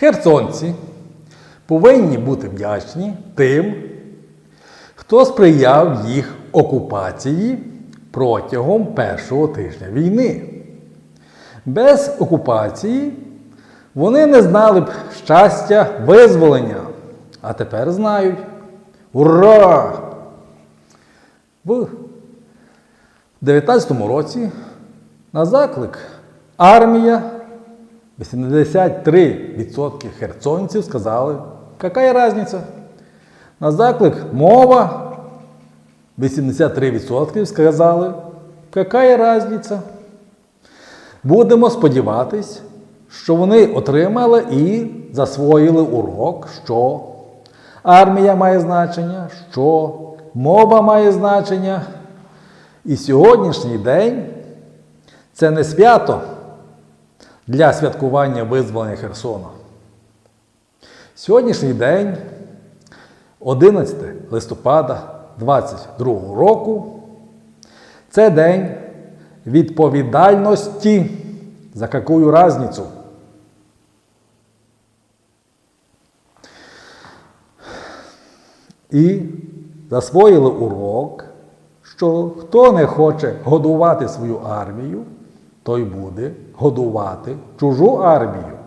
Херсонці повинні бути вдячні тим, хто сприяв їх окупації протягом першого тижня війни. Без окупації вони не знали б щастя визволення, а тепер знають. Ура! В 19 році на заклик армія 83% херсонців сказали, яка різниця? На заклик мова 83% сказали, яка різниця? Будемо сподіватись, що вони отримали і засвоїли урок, що армія має значення, що мова має значення. І сьогоднішній день це не свято для святкування визволення Херсона. Сьогоднішній день, 11 листопада 2022 року, це день відповідальності за яку разницю. І засвоїли урок, що хто не хоче годувати свою армію, той буде годувати чужу армію.